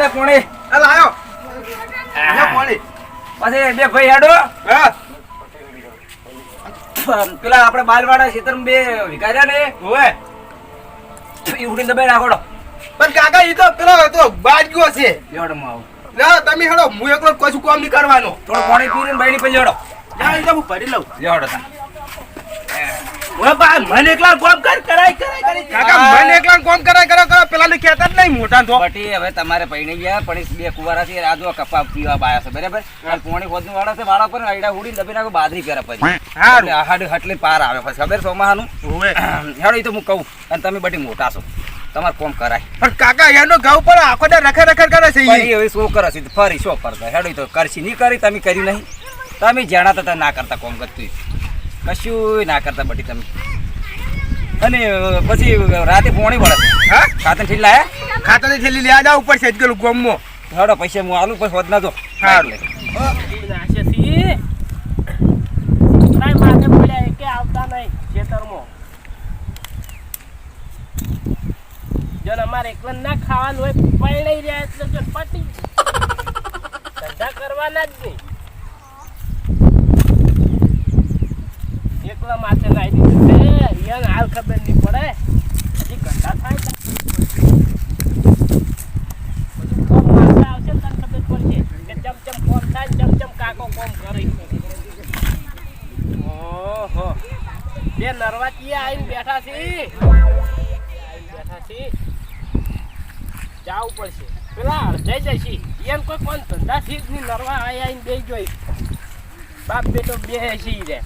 લે પોણી. એ લાયો લે પાણી. પછી બે ભાઈ હેડો. હા? પેલા આપણે બાલવાડા ક્ષેત્રમાં બે વિકાર્યા ને. હોય એ ઉડીને દબાઈ રાખોડો પણ કાકા ઈ તો પેલો તો બાજ્યો છે. લેવડમાં આવું. ના તમે હેડો હું એકલો કશું કામ નહીં કરવાનો. થોડું પાણી પીને બહેની પછી લેવડો જા એ તો હું ભરી લઉં. લેવડો તા. મને એકલા કામ કર કરાય કરાય કરાય. કાકા મને એકલા કામ કરાય કરો કરો પેલા ને કહેતા જ નહીં મોટા તો બટી હવે તમારે પૈણી ગયા પણ બે કુવારા છે આ કપા પીવા બાયા છે બરાબર? કાલ ખોદનું વાળા છે વાળા પર આઈડા ઉડીને દબી નાખો બાદરી પહેરે પછી. હારું. એટલે હાડ પાર આવે પછી ખબર સોમાહાનું? ઓવે. હેડો એ તો હું કહું અને તમે બટી મોટા છો. તમારે કોમ કરાય. પણ કાકા એનો ઘઉં પણ આખો દે રખે રખે કરે છે. હવે શું કરે છે ફરી શું કરતા હેડો ઈ તો કરશી નહીં કરી તમે કરી નહીં. તમે જાણા તો ના કરતા કોમ કરતું કશું ના કરતા બટી તમે. અને પછી રાતે પોણી પડે હા? ખાતર ઠીક લાયા? ખાતર થેલી લે જાવ ઉપર સેજ ગયેલું ગોમમાં. હેડો પૈસા હું આલું પછી વધના જો. માથે પડ્યા એકે આવતા નહીં ખેતરમાં. જો ને અમારે એકલા ના ખાવાનું હોય પૈણાઈ રહ્યા એટલે જો પટી ધંધા કરવાના જ નહીં. એકલા માથે નાઈ દીધું છે. હાલ ખબર નહીં પડે. હજી ધંધા થાય બધું કોમ માથે ખબર પડશે કે ચમ ચમ થાય ચમ ચમ કોમ કરે ઓહો. બે નરવાચીએ આવીને બેઠા છે. બેઠા છે. જાવું પડશે. પેલા અડધાઈ જશે એમ કોઈ કોણ ધંધા થી નરવા આવીને બે જોઈ બાપ બેટો બે છે રે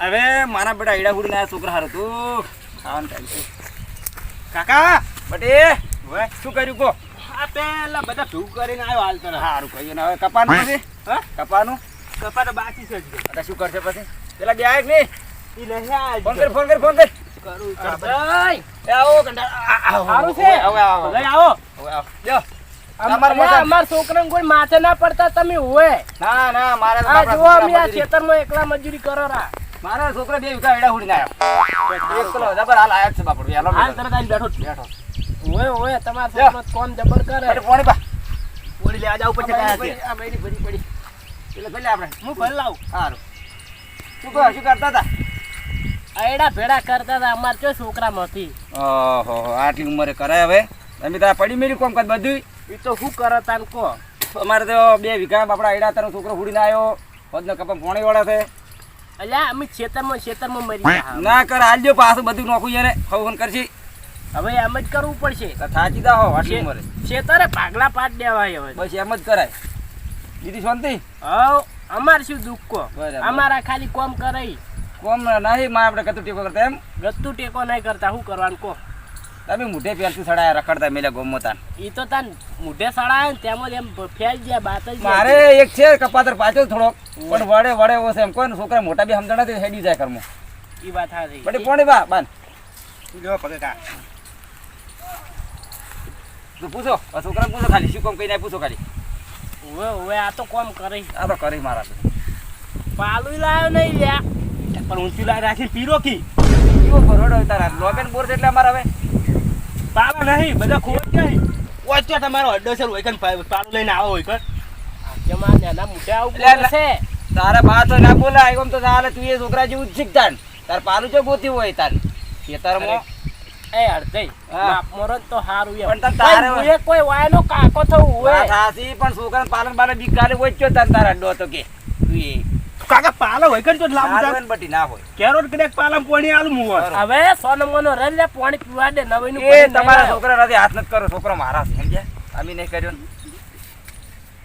હવે મારા બેટા ઈડા હુડી ના છોકરા હારું તું ખાવાનું ટાઈમ કાકા બટે હવે શું કર્યું કો આ પેલા બધા ધૂ કરીને આવ્યો હાલ તને સારું કહ્યું ને હવે કપાનું પછી હા? કપાનું? કપા તો બાકી છે જ શું કરશે પછી? પેલા બે આવે નહીં? ઈ નહીં ફોન કર ફોન કર ફોન કર. કરું? અડધાઈ. એ આવો કંટાળો. આ, આ, સારું છે? હવે આવો લઈ આવો. હવે આવો. લ્યો. અમાર તમારા મોટા- અમાર છોકરાને કોઈ માથે ના પડતા તમે હોય ના ના મારે બાપડા અમે આ ખેતરમાં એકલા મજૂરી કરો રા. મારા છોકરા બે વિકા એડા ઉડીને આવ્યો એક કિલો જબર હાલ આયા જ છે બાપડ વહેલો હાલ. તરત આવીને બેઠો. બેઠો. ઓય ઓય તમાર. છોકરો કોણ જબર કરે? અરે પોણી બા. ઓળી લેવા આજા પછી છે કાયા છે આ મેની ભરી પડી. એટલે ભલે આપણે. હું ભલે લાવું સારું શું કહો શું કરતા હતા? આયડા ભેડા કરતા હતા અમાર ચો છોકરામાંથી ઓહો આટલી ઉંમરે કરાય હવે? તમે તા પડી મેરી કોમ કદ બધું એ તો શું કરે તાન કો અમારે તો બે વીઘા બાપડા આયડા તારો છોકરો હુડીને આવ્યો પદનો કપા પોણી વાળા છે. અલ્યા અમે ખેતરમાં ખેતરમાં મરી ગયા ના કર આલ્યો પાછું બધું નોખું એને ફોન કરશે હવે એમ જ કરવું પડશે. થાચી દા હો આટલી ઉંમરે. ખેતરે ભાગલા પાડ દેવાય હવે. બસ એમ જ કરાય. દીદી શાંતિ? હવ અમાર શું દુઃખ કો. અમારા ખાલી કોમ કરાઈ કોમ નહીં માં આપણે કતું ટેકો કરતા એમ? ગતું ટેકો નહીં કરતા શું કરવાનું કો તમે મુઢે પેલથી સડાયા રખડતા મેલે ગોમોતા ઈ તો તાન મુઢે સડાય ને તેમાં એમ ફેલ ગયા બાત જ મારે એક છે કપાતર પાછો થોડોક. પણ વડે વડે ઓછે એમ કોઈ છોકરા મોટા બી સમજણા તે હેડી જાય કરમો ઈ વાત હારી. બટે પોણી બા બાન જો પગે કા તો પૂછો આ છોકરાને પૂછો ખાલી શું કોમ કઈ પૂછો ખાલી. ઓવે ઓવે આ તો કોમ કરી. આ તો કરી મારા તો. પાલું લાવ્યો નહીં લ્યા. પણ ઊંચી લાય રાખી પીરો કી. કેવો ભરોડો તારા. લોગન બોર છે એટલે અમારે હવે. પાલો નહીં બધા ખોટ ગઈ ઓછો તમારો અડ્ડો છે હોય કન પાલો લઈને આવો હોય કર જમા નાના મોઢે આવું બોલે લે. છે. તારા બા તો ના બોલાય એમ તો તારે તું એ છોકરા જેવું જ શીખતા. તાર પાલું જો ગોતી હોય તાર. ખેતરમાં. એ અડધઈ હા. બાપ મરો ને તો હારું એ પણ તારે- કોઈ વાયનો કાકો થવું હોય. પણ છોકરાને પાલન બાલન બીક કાલે હોય જ તાર તારા અડ્ડો તો કે. કાકા પાલમ હોય તો ના લાંબુ હોય બટી ના હોય. કેરોટ કડેક પાલમ પોણી આલું મુવા હવે મોનો રન લે પાણી પીવા દે નવીનું એ તમારા છોકરા નથી હાથ નથી કરો છોકરો મારા છે સમજ્યા? અમે નહીં કર્યો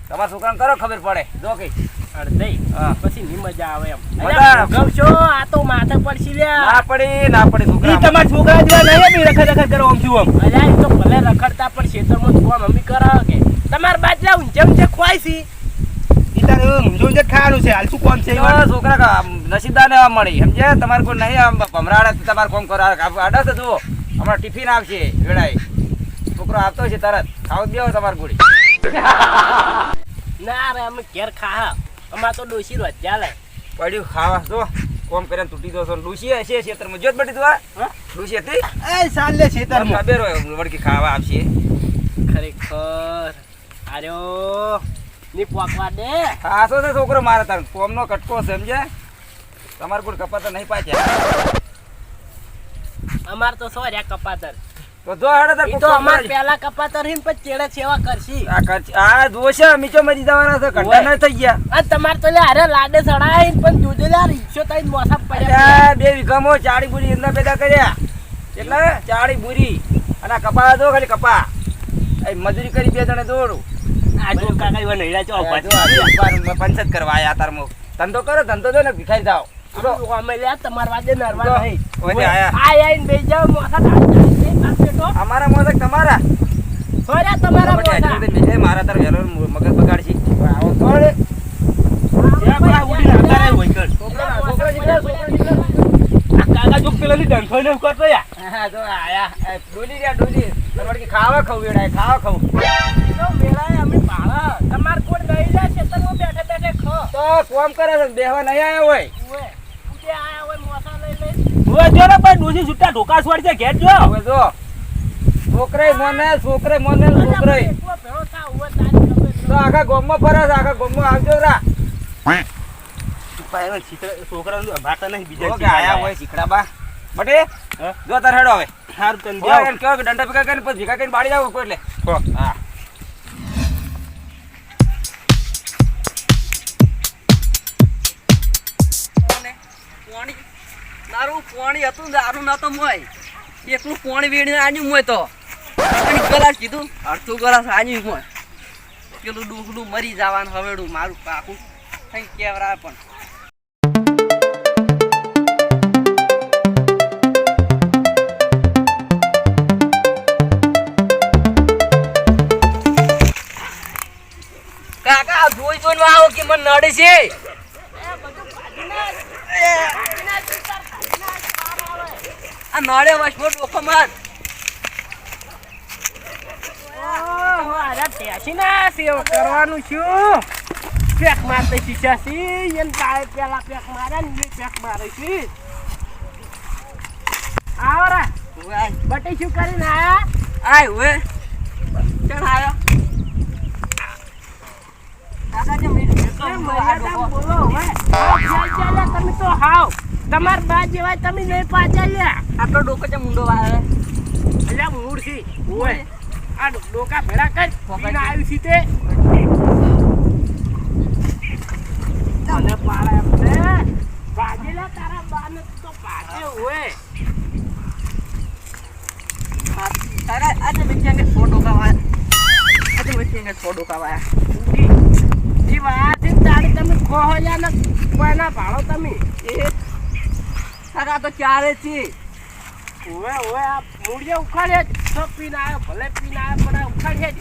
તમારા છોકરાને કરો ખબર પડે. જો કઈ. અડધઈ પછી ની મજા આવે એમ. અલ્યા, આ તો માથે પડશી લ્યા. ના પડી ના પડી છોકરા. તમારા છોકરા જેવા નહીં બી રખડ રખડ કરો આમ તો ભલે રખડતા પણ ખેતરમાં જ કોમ અમી કરાવે કે. તમાર બાજલા ઊંચે ઊંચે ખવાય છે. ખાવાનું છે હાલ શું કોમ છે છોકરા કા- નસીબદાર ને મળી સમજે? તમારે કોઈ નહીં આમ ભમરાડે તમારે કોમ કરો. આડા તો હમણાં ટિફિન આવશે વેળાએ. છોકરો આવતો છે તરત. ખાવ દેવો તમારે ગોળી. ના રે અમે ઘેર ખા અમાર તો ડોશી રોજ ચાલે. પડ્યું ખાવા. જો કોમ કરીને તૂટી દો છો ડૂસી હશે ખેતરમાં જોત બટી દો આ હા? હતી? એ સાલે ખેતરમાં ખબર હોય વળકી ખાવા આવશે. ખરેખર. આર્યો ની પોકવા દે ખાસો છે છોકરો મારે તાર કોમનો કટકો સમજે તમારે કોઈ કપાતર નહીં પાછે અમાર તો સો રહ્યા કપાતર. તો જો હેડે તાર તો અમાર પહેલા પેલા કપાતર હિન પછી ચેડે સેવા કરશી. આ ખર્ચ આ દોશે મીચો મરી જવાના છે ઘંટા ન થઈ ગયા. આ તમાર તો લે અરે લાડે સડાય પણ જોજો લે રીક્ષો તઈ મોસા પડ્યા બે વીઘામાં ચાડી બુરી એમના પેદા કર્યા. એટલે ચાડી બુરી. અને કપા દો ખાલી કપા. મજૂરી કરી બે જણે દોડું. આ જો કાકા ચો જો પંચત કરવા આયા તારમાં ધંધો કરો ધંધો દો ને ભિખારી જાવ અમારા મોદક તમારા? તો મારા તાર વહેલો મગજ બગાડશી. આવો થોડે જો પેલાની ડંખો ને કરતો યાર. હા જો આયા. ડોલી રહ્યા ડોલી. તાર ખાવા ખાવું ખાવા ખાવું તો મેળાએ અમે ભાળા તમાર કોણ ગઈ લે ખેતરમાં બેઠે બેઠે ખો. તો કોમ કરે છે? બેહવા નહીં આવ્યા હોય? આયા હોય મોસા લઈ લઈ હવે જો ને ભાઈ ડોશી છૂટા ઢોકા ઘેર જો. હવે જો. છોકરે મને છોકરે મને છોકરે તો આખા ગોમમાં ફરે છે આખા ગોમમાં આવજો રા. છોકરા ભાતા નહીં બીજા કે આયા હોય શીખડા બા. બટે? જો તાર હેડો હવે. સારું તને દેવ કે દંડા ભેગા કરીને પછી ભેગા કરીને બાળી જાવ કોઈ એટલે હા. પોણી હતું દારૂ નતો મોય. એકલું પોણી વીણીને આણ્યું મોય તો. ગલાસ કીધું, અડધું ગલાસ આણ્યું મોય. પેલું ડૂકડું મરી જવાનું, હવેડું મારું પાકું. થઈ કેવરા પણ. કાકા જોઈ જોઈને આવો કે મને નડે છે? આ નડે વચમાં ડોકો માર. કરવાનું છું. પેક મારતે શીશા. સી એન પાય પેલા પેક મારે ને પેક મારે છે આવરા બટી શું કરીને આયા? આય હવે ચણ આયો કાકા જે મર્યાદા બોલો હવે તમે તો હાવ. તમાર બા જેવાય તમે નહીં પાછા લ્યા. આટલો ડોકો છે મુંડો વાળે. મૂળ મૂર્ખી ઓય. આ ડોકા ભેળા કર. પીને આવ્યું છે તે મને પાડે એમ છે. તારા બાને તો પાડે ઓય. તારા આજે મિઠિયા કે સો ડોકા વાળા આજે મિઠિયા કે સો ડોકા વાળા ઈ વાત છે તમે જા ને કોઈના ભાડો તમે. એ કાકા તો ક્યારે છે ઓય ઓય આ મૂળિયા ઉખાડે જ. તો પીને આવ્યો ભલે પીને આવ્યો પણ આ ઉખાડે જ.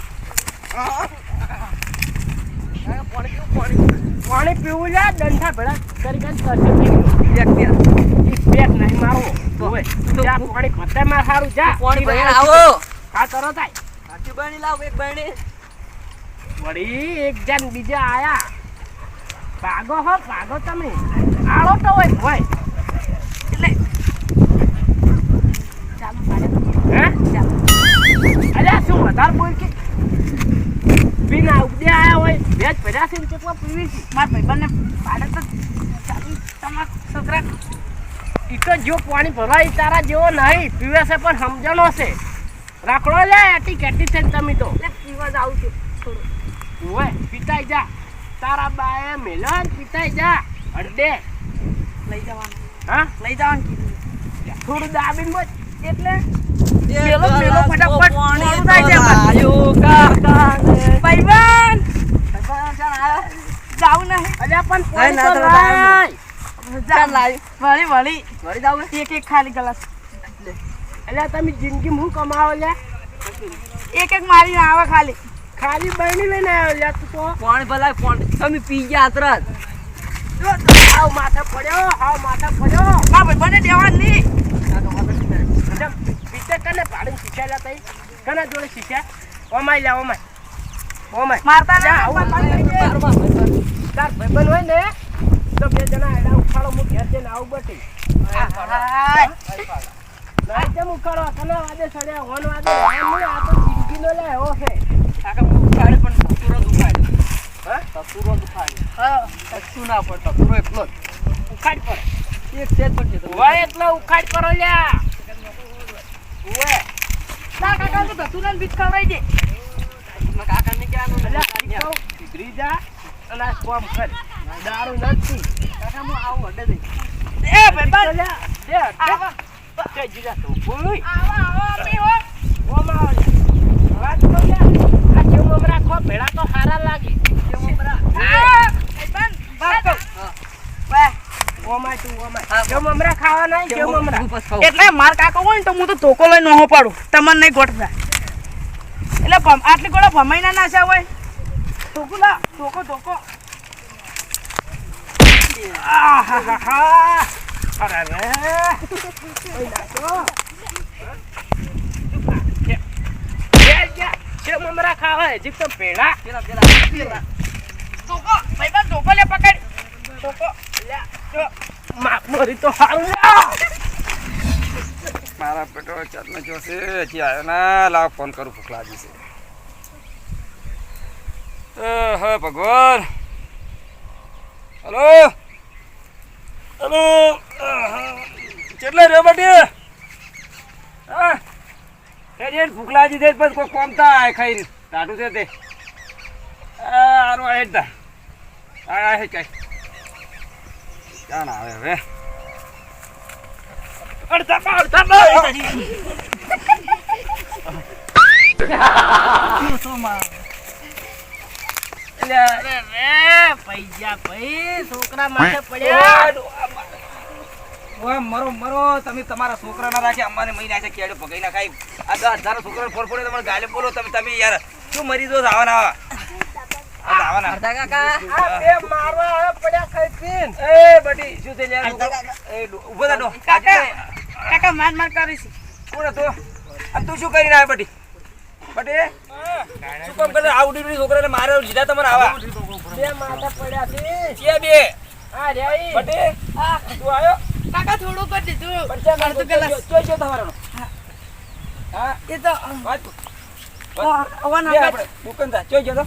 પાણી પીવું, પાણી પીવું. લે દંઠા ભેળા કરી કરી કરશે નહીં વ્યક્તિ ઈ નહીં મારવો. જા પાણી ખોતે માં સારું જા. પાણી વાત આવો હા તરત થાય સાચી બની લાવ એક બની વળી એક જણ બીજા આયા. ભાગો હો ભાગો તમે. આળો તો હોય હોય અલ્યા બોલ કે પીના ઉપડે આયા હોય વેજ ભર્યા છે કેટલા પીવી છે? મારા ભાઈબંધને પાડે તો ચાલુ તમારા છોકરા ઈ તો જો પાણી ભરાય તારા જેવો નહીં પીવે છે પણ સમજણો છે. રાખડો લે એટી કેટી છે તમે તો. પીવા જ આવું છું ઓય પીતાઈ જા. તારા બાએ મેલન પીતાઈ જા. અડદે લઈ જવાનું. હા? લઈ જવાનું કીધું. થોડું દાબીને બોલ. એટલે પેલો ગલાસ ફટાફટ મોડું થાય છે. લાયો કાકાને. ભાઈબંધ! ભાઈબંધ ચાલ આયો. જાવું નહીં. અલ્યા પણ પાણી તો લાય. ચાલ લાયો. વળી, વળી. વળી જાવું એક એક ખાલી ગ્લાસ. અલ્યા તમે જિંદગી હું કમાવો લે એક એક મારી આવે ખાલી ખાલી બહેની લઈને આવ્યો લે તું તો ભલાય તમે પી ગયા તરત આવ માથે પડ્યો આવ માથે પડ્યો હા ભાઈ બને દેવાનું પીતે કને પાડીને શીખ્યા લે તઈ? કના જોડે શીખ્યા? ઓમાય લે ઓમાય. ઓમાય. મારતા અલ્યા, આવું પાણી લઈ જાય. તાર ભાઈબંધ હોય ને તો બે જણા એડા ઉખાડો હું ઘેર જઈને આવું બટી. ના ઉખાડો કના વાદે સડ્યા હોન વાદે એમ આ તો જિંદગીનો લે એવો છે કાકા હું ઉખાડે પણ સસુરો દુખાડે હા? સસુરો દુખાડે હા. કશું ના પડતો સસુરો એકલો ઉખાડ પર એક છે પડશે તો હોય એટલો ઉખાડ કરો લ્યા. હોય ના કાકા તો ધતુરાને બીજ ખવડાવી દે કાકા ને ક્યાં એટલે આ તો સુધરી જા અને કોમ કર નથી કાકા આવું હડે દઈ એ લ્યા દે આવા તે જીરા હો વાત કરો આ કેમ મમરા ખો ભેળા તો સારા લાગે કેમ મમરા આ ભાઈબંધ વાત કર ઓમાય તું ઓમાય કેમ મમરા ખાવા નહીં કેમ મમરા હું પછી ખાઉં. એટલે માર કાકો હોય ને તો હું તો ધોકો લઈને નહો પાડું. તમને નહીં ગોઠતા એટલે આટલી ગોળા ભમાઈ ના નાશા હોય? ધોકો લા ધોકો ધોકો. ખાવા હજી તો પેડા ધોકો ભાઈ ધોકો લે પકડ. ધોકો લ્યા, માપ મારી તો લ્યા. મારા પેટો ચાલનો જોશે, હજી આવ્યો ના. લાવ, ફોન કરું, ભૂખ લાગી છે. હે ભગવાન. હલો? હલો? કેટલે રહ્યો બટી? હા? ભૂખ છે ક્યાં આવે હવે પૈસા ભાઈ છોકરા માટે પડ્યા ઓય મરો મરો તમે તમારા છોકરા ના રાખે અમારે મહી નાખ્યા કેડો પગાઈ ના ખાઈ આ દસ હજાર છોકરા ફોર ફોડે તમારે ગાલે બોલો તમે તમે યાર શું મરી દો આવાના આવા આવાના અડધા કાકા. આ બે મારવા હવે પડ્યા ખાઈ પીન. એ બટી શું થઈ યાર એ ડો- થા ડો. કાકા કાકા માર માર કરીશ કોણ હતો? આ તું શું કરીને આવ્યો બટી બટી શું કામ કરે? આવડી છોકરાને મારે લીધા તમારે આવા. બે માથા પડ્યા છે. છે બે? આ રે બટે આ તું આવ્યો? કાકા થોડું કરી દીધું. પડશે મારતો જો ચોઈ ચોઈ તમારો હા. એ તો વાત અવાન બે આપણે દુકાન થા ચોઈ ગયો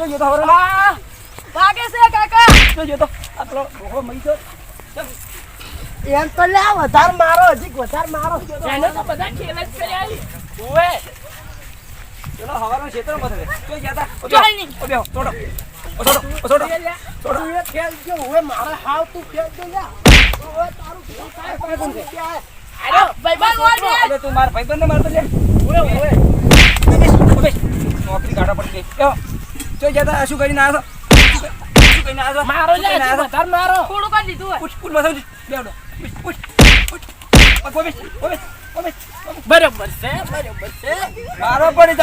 તો ગયો તો હવરાનો? ભાગે છે કાકા. જોજો જો તો. આ પેલો ડોહો મરી ગયો. એમ તો લે વધારે મારો હજી વધારે મારો. એને તો બધા ખેલ જ ઓ નહીં. ઓ બેહો. ઓ છોડો, ઓ છોડો. તું એ ખેલ જો મારે હાવ તું ખેલ જો તારું ખેલ કોણ છે? ભાઈબંધ તું મારા મારતો લે. નોકરી કાઢવા પડી ગઈ. તા? શું કરીને આવ્યા શું કરીને આવ્યા મારો લે? વધારે મારો. થોડું કરી દીધું. બરોબર છે બરોબર છે. મારો પડી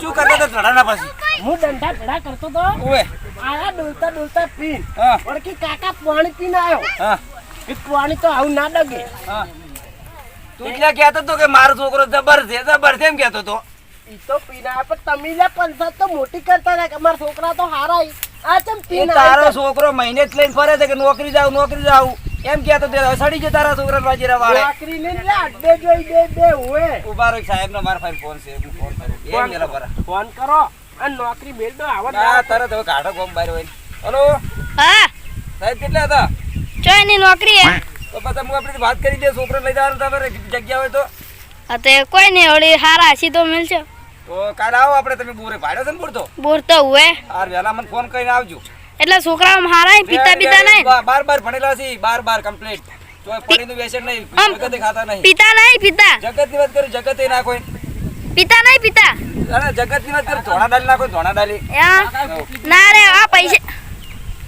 શું કરતા ધડાના પછી? હું દંડા ભેડા કરતો તો આયા ડોલતા ડોલતા પીન. હા. ઓળખી કાકા પાણી પીને આવ્યો હા. એ પાણી તો આવું ના ડગે. હા. તું એટલે કહેતો તો કે મારો છોકરો જબર છે જબર છે એમ કહેતો હતો ઈ તો પીના પણ તમે લે પંચાયત તો મોટી કરતા હતા અમાર છોકરા તો હારા. આ ચમ પીના તારો છોકરો મહિને જ લઈને ફરે છે કે નોકરી જાવ નોકરી જાવ. એમ કહેતો તે સડી ગયો તારા છોકરા બાજીરા વાળે. નોકરી ને લે અડે જોઈ દે દે હોય ઊભા રહો સાહેબ નો માર પાસે ફોન છે હું ફોન કરું. એમ મેલા પરા ફોન કરો. અને નોકરી મેળ દો આવો ના તરત હવે કાઢો ગોમ બહાર હોય. હલો? હા. સાહેબ કેટલા હતા? જોઈની નોકરી હે. તો પછી હું આપણે વાત કરી દે છોકરો લઈ જવાનું તમારે જગ્યા હોય તો. હા તો કોઈ નહીં ઓલી હારા સીધો તો મિલશે તો કાલ આવો આપણે તમે બોરે ભાડ્યો છે ને બોરતો? બોરતો હુએ આર વેલા મને ફોન કરીને આવજો. એટલે છોકરા મારા પિતા પિતા નહીં. બાર બાર ભણેલા છે બાર બાર કમ્પ્લીટ તો પાણીનું વ્યસન નહીં જગતે ખાતા નહીં. પિતા નહીં પિતા. જગતની વાત કરું જગતે ના કોઈ. પિતા નહીં પિતા. અરે જગતની વાત કરું ધોણા ડાલી ના કોઈ ધોણા ડાલી ના રે આ પૈસા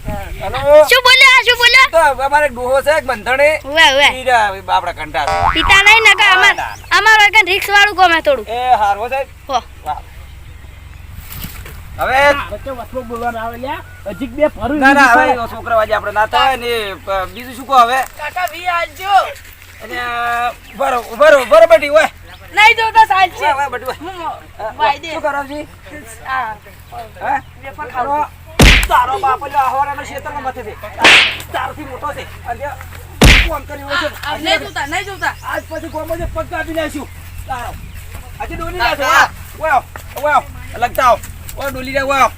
શું બોલ્યો? શું બોલ્યો? તો અમારે ડોહો છે એક બંધણે. હુએ હુએ ઈ રહ્યા કંટા પિતા નહીં નકા અમાર અમાર વગર રિક્સ વાળું ગમે થોડું. એ હારવો સાહેબ. હો. હવે વચ્ચે વચમાં બોલવાનું આવે લ્યા. હજી બે ફરું ના ના હવે છોકરા વાજે આપણે ના થાય ને બીજું શું કહો હવે? કાકા વી આલજો. અને બરો બરો બરો બેટી ઓય નહીં જોતા સાચી. ઓય ઓય બેટી ઓય હું હા, વાઈ દે. શું કરો છી? હા. વેફર કરો ખાવું. તારો બાપ એટલે અહવારાનો ક્ષેત્રમાં મથે છે. તારથી મોટો છે. અને કોમ કર્યું છે? નહીં જોતા નહીં જોતા. આજ પછી કોમ છે પગ કાપી નાખ્યું. તારો. આજે ડોલી ના છે વાવ વાવ લગતા આવ. ઓ ડોલી રે વાવ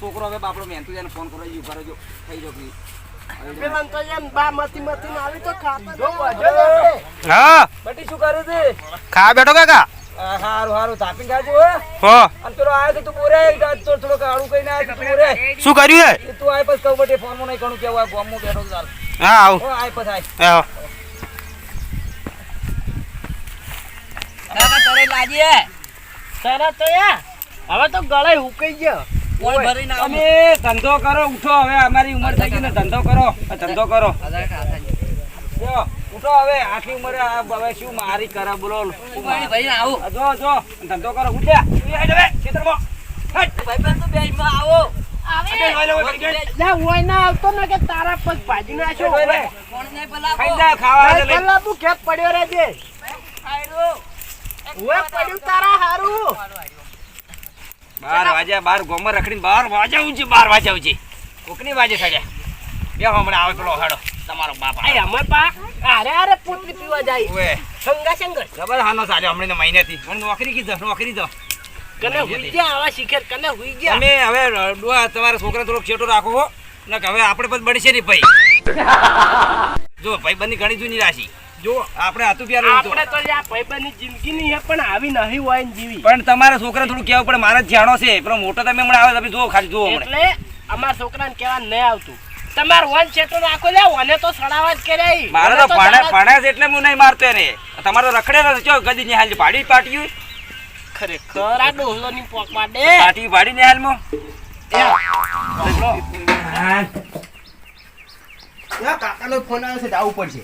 છોકરો હવે બાપડો મહેનતુ એને ફોન કરો ઈ થઈ જો પ્લીઝ તો એમ બા મતી મતી આવી તો ખાતા હા. બટી શું કરે છે? ખા બેઠો કાકા હારું હારું તાપી ખાજો હો. હો. અને પેલો આયો તો તું બોરે થોડો થોડો કાળું કઈને આયો તું બોરે શું કર્યું હે? તું આય પછી કહું બટે ફોનમાં નહીં કણું કેવું આ ગોમમાં બેઠો ચાલ. હા આવ. ઓ આય પછી આય. આવ કાકા તરે લાગીએ. તરત તો યા. હવે તો ગળે ઉકાઈ ગયો. ભરીને ધંધો કરો ઉઠો. હવે અમારી ઉંમર થઈ ગઈ ને ધંધો કરો. ધંધો કરો. ઉઠો હવે આટલી ઉંમરે હવે શું મારી કરે બોલો. ભાઈ આવો. જો જો ધંધો કરો ઉઠ્યા. હવે ખેતરમાં. હટ પણ તો બેયમાં આવો. બે કે તારા પગ ભાજી નાખ્યો પેલા ખાઈ જા ખાવા દે લઈ. પેલા તું ખેત પડ્યો પડ્યું તારા હારું. બાર વાજે બાર ગોમર રખડીને બાર વાગ્યા છે બાર વાગ્યા છે કોકની વાજે સાડ્યા બે હમણાં આવે પેલો હાડો. તમારો બાપ આય અમે પા અરે અરે પુતલી પીવા જાય. ઓએ સંગા સંગર હાનો ચાલ્યો હમણાં મહિનેથી મને નોકરી કીધો નોકરી દો કને હુઈ ગયા આવા શિખર કને હુઈ ગયા. તમે હવે ડોહા તમારા છોકરા થોડોક છેટો રાખો હો. ને હવે આપણે પણ બળશે ને ભાઈ. જો ભાઈ બની ઘણી જૂની રાશિ. જો આપણે આતું પ્યાર આપણે તો આ ભાઈબંધની જિંદગી ની પણ આવી નહીં હોય ને જીવી. પણ તમારા છોકરા થોડું કેવું પડે મારા જ જાણો છે. પણ મોટો તમે હમણાં આવે તમે જુઓ ખાલી જુઓ એટલે અમારા છોકરાને કહેવા નહીં આવતું. તમાર વન છેટો લે વને તો સડાવા જ કર્યા મારે તો પાણે પાણે એટલે હું નહીં મારતો એને. તમારો રખડેલો છે ગદી ની હાલ પાડી પાટ્યું? ખરેખર આ ડોહલો ની પોક માટે પાટી પાડી ને હાલમાં કાકાનો ફોન આવ્યો છે જવું પડશે.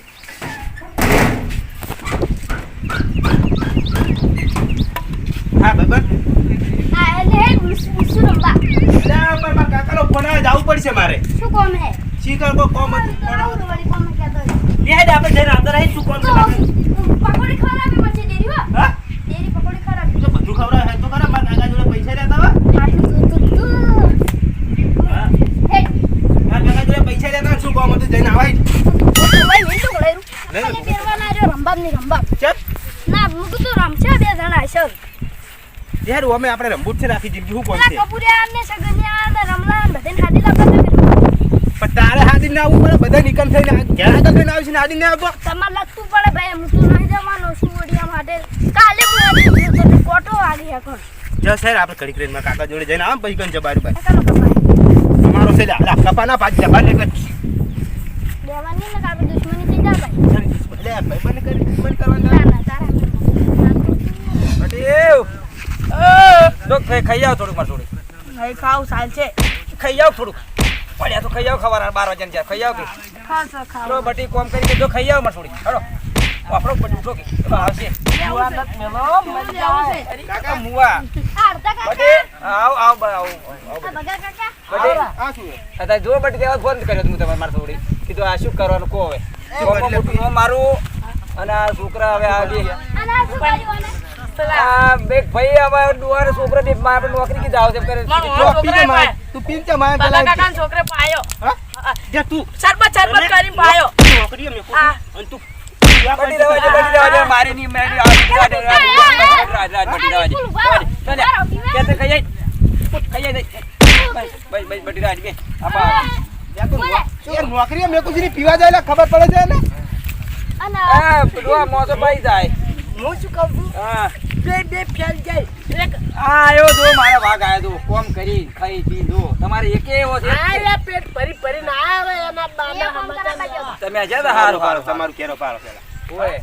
હા ભાઈબંધ હા એટલે કાકાનો ફોન આવ્યો જવું પડશે મારે શું કોમ હે શીખર કોઈ કોમ હતું ફોન આવ્યો તો વળી કોમ કહેતો લે આપણે જઈને આવી શું કોમ છે? પકોડી ખવડાવી પછી ડેરી હો. હા ડેરી પકોડી ખવડાવી. તો બધું ખવડાવે તો ખરા મારા કાકા જોડે પૈસા રહેતા હોય આટલું તું- તું- તું. હા હે, મારા કાકા જોડે પૈસા રહેતા હોય, શું કોમ હતું જઈને આવાય હું તો ભાઈ વીંટું ખવડાવ્યું. લઈ લો. ખાલી પહેરવાના રહ્યો રંબાબની રંબાબ. ચલ ના, હું કીધું રમશે બે જણા હશે. યાર અમે આપણે રંબૂટ છે રાખી દીધી શું કોણ છે? કપૂરિયા ને સગનિયા ને રમલા ને બધાને હાથી લાવતા પણ તારે હાદી ના આવવું પડે બધા નિકમ થઈને ઘેર આગળ થઈને આવશે ને હાદી ના આવો તમારે લખતું પડે ભાઈ હું તો નહીં જવાનો છું ઓડિયા માટે. કાલે હું આવી તો કોટો આવી હકો જો સર આપણે કડી કરીને મારા કાકા જોડે જઈને આમ પછી કઈ જબારી ભાઈ. તમારો છે લા કપાના પાછી જબાર લે દેવાની ને કાબે દુશ્મની થઈ જા ભાઈ? લે ભાઈ બંને કરી દુશ્મની કરવાની ના ના તારા પટેવ તો ખાઈ ખાઈ આવ થોડુંક મારે થોડું નહીં ખાવ સાલ છે. ખાઈ આવ થોડુંક. પડ્યા તો ખાઈ આવ ખબર બાર વાગ્યા ને ખાઈ આવ કે. ચલો બટી કોમ કરી જો ખાઈ આવ મારે થોડી હાલો આપણો પછી ઉઠો કે. આવશે. મુવા. આ મેલો કાકા? બટી આવ આવ બ- આવ આવ બગા કાકા? બટી આ શું અત્યારે જો બટી તેવા ફોન કર્યો હું તમારે મારે થોડી કીધું આ શું કરવાનું કહો હવે? કોમ મોટું મારું. અને આ છોકરા હવે આ બે આ બે ભાઈ હવે ડુઆને છોકરા બે માં આપણે નોકરી કીધા આવશે કરે મારો તું પી જા માય તું પી જા માય બગા પેલા કાકા છોકરે પાયો. હા? જા તું. શરબત શરબત કરીને પાયો. નોકરી કો. તું મારી ની મેરી રાજ રાજ રાજ કે તે બટી રાજ બે. આપા નોકરી કો પીવા જાય ખબર પડે છે ને? અને આ પેલો મોસો ભાઈ જાય. હું શું કહું છું? હા. બે બે ફેલ જાય. એક આ આવ્યો તો મારા ભાગ આવ્યો તો. કોમ કરી ખાઈ પી દો તમારે એક એવો છે. પેટ ભરી આવે એના બાના તમે આજે તો હારું હારું. તમારું કેરો પારો પેલા. ઓય.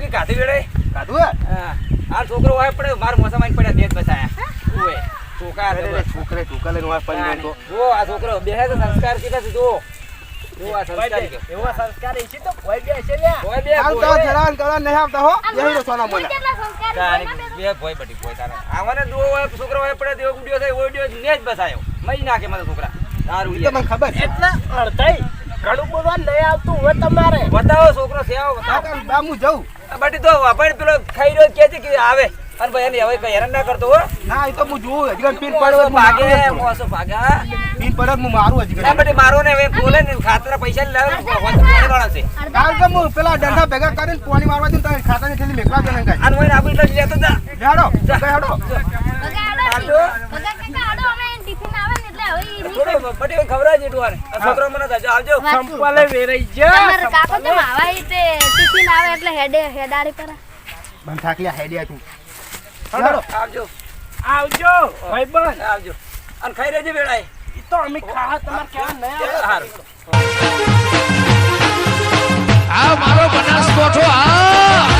કે કાતું વેડે કાઢું હા. આ છોકરો હોય પડે માર મોસામાં પડ્યા દેત બસાયા. ઓય. છોકરા છોકરે લઈને વાળ પડી તો. જો આ છોકરો બેહે તો સંસ્કાર શીખે છે જો. જો સંસ્કાર એવા સંસ્કાર છે તો કોઈ બે છે લ્યા. કોઈ બે હાલ તો જરા જરા નહીં આવતા હો. યહી રો સોના કોઈ મોના. કેટલા સંસ્કારી તારી બે ભોય બટી ભોય તારા. આવાને જો હોય છોકરો હોય પડે તેવો ગુડિયો થાય ઓડિયો ને જ બસાયો મઈ નાખે મારા છોકરા. તારું એ ખબર એટલે અડધાઈ ઘણું બોલવા નહીં આવતું હોય તમારે. બતાવો છોકરો સેવો બતાવો. જઉં. બટી તો પેલો ખાઈ રહ્યો કે છે કે આવે. અને ભાઈ એને હવે કઈ હેરાન ના કરતો હો. ના એ તો હું જોઉં હજી પીર પીન ભાગે મોસો ભાગે હા. પીન પડ્યો હું મારું હજી ના કાંઈ. મારો ને હવે બોલે ને ખાતર પૈસા ને લાવે ને હોત પાણી વાળા છે કાલ તો હું પેલા ડંડા ભેગા કરીને પાણી મારવા દઉં તમે ખાતાની થેલી મેકલા દો ને કાંઈ. અને ને આપણે એટલે લેતો જા હેડો, હેડો. કાકા આડો આડો. કાકા કાકા આડો અમે ટિફિન આવે ને એટલે હવે ઈ નહીં થોડો બટી ખવડાવજે એટલું આને. છોકરો મને તાજો આવજો વાત વેરાઈ જા તમારે કાકો તો માવા ઈ ટિફિન આવે એટલે હેડે પર હેડ્યા તું. હેડો. આવજો આવજો બન આવજો અને ખાઈ રહેજે વેળાએ તો અમે ખાવા તમારે કેવા સારું આ મારો બનાસકોઠો આ!